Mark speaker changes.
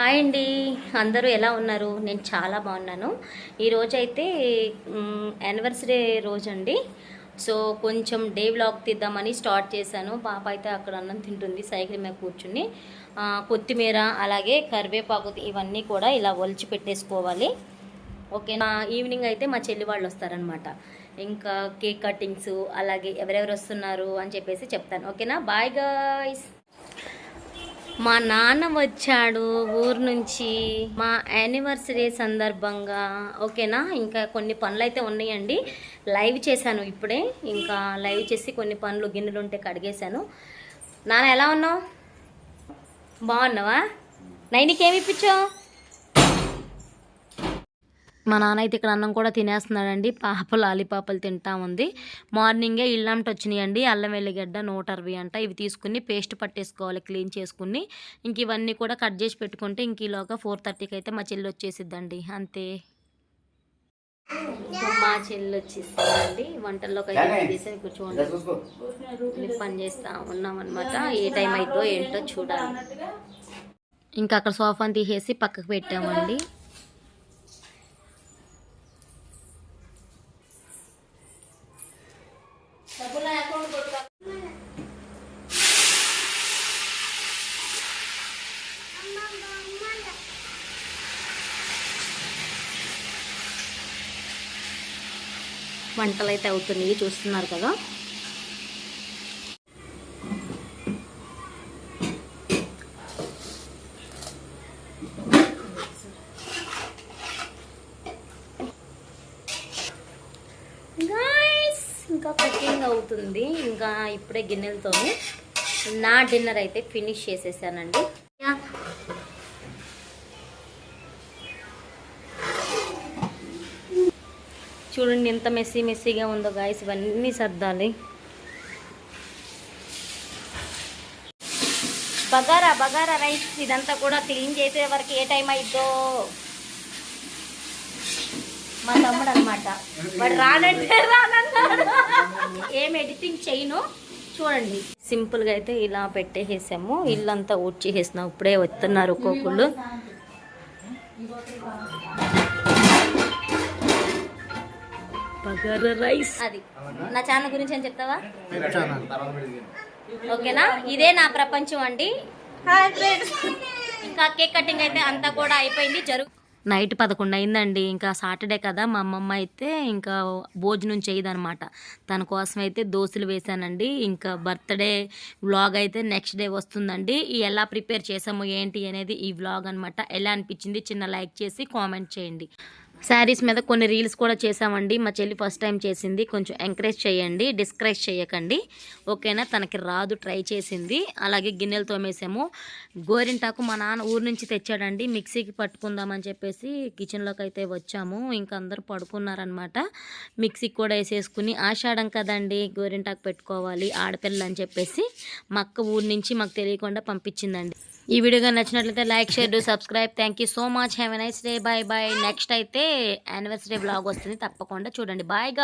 Speaker 1: Hi అండి. అందరూ ఎలా ఉన్నారు? నేను చాలా బాగున్నాను. ఈరోజు అయితే యానివర్సరీ రోజు అండి సో కొంచెం డే వ్లాగ్ తీద్దామని స్టార్ట్ చేశాను. పాప అయితే అక్కడ అన్నం తింటుంది సైకిల్ మీద కూర్చుని. కొత్తిమీర అలాగే కరివేపాకు ఇవన్నీ కూడా ఇలా ఒలిచి పెట్టేసుకోవాలి. ఓకేనా? ఈవినింగ్ అయితే మా చెల్లి వాళ్ళు వస్తారనమాట ఇంకా కేక్ కటింగ్స్ అలాగే ఎవరెవరు వస్తున్నారు అని చెప్పేసి చెప్తాను. ఓకేనా? Bye guys! మా నాన్న వచ్చాడు ఊరు నుంచి. మా యానివర్సరీ సందర్భంగా. ఓకేనా? ఇంకా కొన్ని పనులు అయితే ఉన్నాయండి. లైవ్ చేశాను ఇప్పుడే. ఇంకా లైవ్ చేసి కొన్ని పనులు గిన్నెలు ఉంటే కడిగేశాను. నాన్న ఎలా ఉన్నావు? బాగున్నావా? నైనికి ఏమి ఇప్పించావు? మా నాన్న అయితే ఇక్కడ అన్నం కూడా తినేస్తున్నాడండి. పాప లాలీపాపలు తింటా ఉంది. మార్నింగే ఇల్లంట వచ్చినాయండి. అల్లం వెల్లిగడ్డ నూట అరవై అంట. ఇవి తీసుకుని పేస్ట్ పట్టేసుకోవాలి క్లీన్ చేసుకుని. ఇంక ఇవన్నీ కూడా కట్ చేసి పెట్టుకుంటే ఇంక ఈలోగా ఫోర్ థర్టీకి అయితే మా చెల్లి వచ్చేసిద్దండి. అంతే. మా చెల్లి వచ్చేసిందండి. వంటల్లోకి అయితే కూర్చోండి. పని చేస్తా ఉన్నాం అనమాట ఏ టైం అయిద్దో ఏంటో చూడాలి. ఇంకా అక్కడ సోఫాని తీసేసి పక్కకు పెట్టామండి. వంటలు అయితే అవుతున్నాయి చూస్తున్నారు కదా. ఇంకా కుకింగ్ అవుతుంది. ఇంకా ఇప్పుడే గిన్నెలతో నా డిన్నర్ అయితే ఫినిష్ చేసేసానండి. చూడండి ఎంత మెస్సీ మెస్సీగా ఉందో గాయస్ ఇవన్నీ సర్దాలి. బగారా బగారా రైస్ ఇదంతా కూడా క్లీన్ చేసే వరకు ఏ టైం అయిద్దో? మా తమ్ముడు అనమాట వాడు రానంటే రానన్నాడు. ఏం ఎడిటింగ్ చేయను చూడండి. సింపుల్గా అయితే ఇలా పెట్టేసేసాము. ఇల్లంతా ఊడ్చేసేసినాం. ఇప్పుడే వస్తున్నారు ఒక్కొక్కళ్ళు. బగారా రైస్. అది. నా ఛానల్ గురించి ఏం చెప్తావా? ఓకేనా? ఇదే నా ప్రపంచం అండి. హాయ్ ఫ్రెండ్స్ ఇంకా కేక్ కటింగ్ అయితే అంతా కూడా అయిపోయింది. జరుగు. నైట్ పదకొండు అయిందండి. ఇంకా సాటర్డే కదా మా అమ్మమ్మ అయితే ఇంకా భోజనం చేయదనమాట తన కోసం అయితే దోశలు వేశానండి. ఇంకా బర్త్డే వ్లాగ్ అయితే నెక్స్ట్ డే వస్తుందండి. ఎలా ప్రిపేర్ చేసాము ఏంటి అనేది ఈ వ్లాగ్ అనమాట ఎలా అనిపించింది చిన్న లైక్ చేసి కామెంట్ చేయండి. శారీస్ మీద కొన్ని రీల్స్ కూడా చేసామండి మా చెల్లి ఫస్ట్ టైం చేసింది. కొంచెం ఎంకరేజ్ చేయండి డిస్కరేజ్ చేయకండి. ఓకేనా? తనకి రాదు ట్రై చేసింది. అలాగే గిన్నెలు తోమేసాము. గోరింటాకు మా నాన్న ఊరు నుంచి తెచ్చాడండి. మిక్సీకి పట్టుకుందామని చెప్పేసి కిచెన్లోకి అయితే వచ్చాము. ఇంకా అందరూ పడుకున్నారనమాట మిక్సీకి కూడా వేసేసుకుని ఆషాఢం కదండి గోరింటాకు పెట్టుకోవాలి ఆడపిల్ల అని చెప్పేసి మా అక్క ఊరు నుంచి మాకు తెలియకుండా పంపించిందండి. ఈ వీడియో నచ్చినట్లయితే like share subscribe. Thank you so much have a nice day bye bye next అయితే యానివర్సరీ బ్లాగ్ వస్తుంది. తప్పకుండా చూడండి. బాయ్గా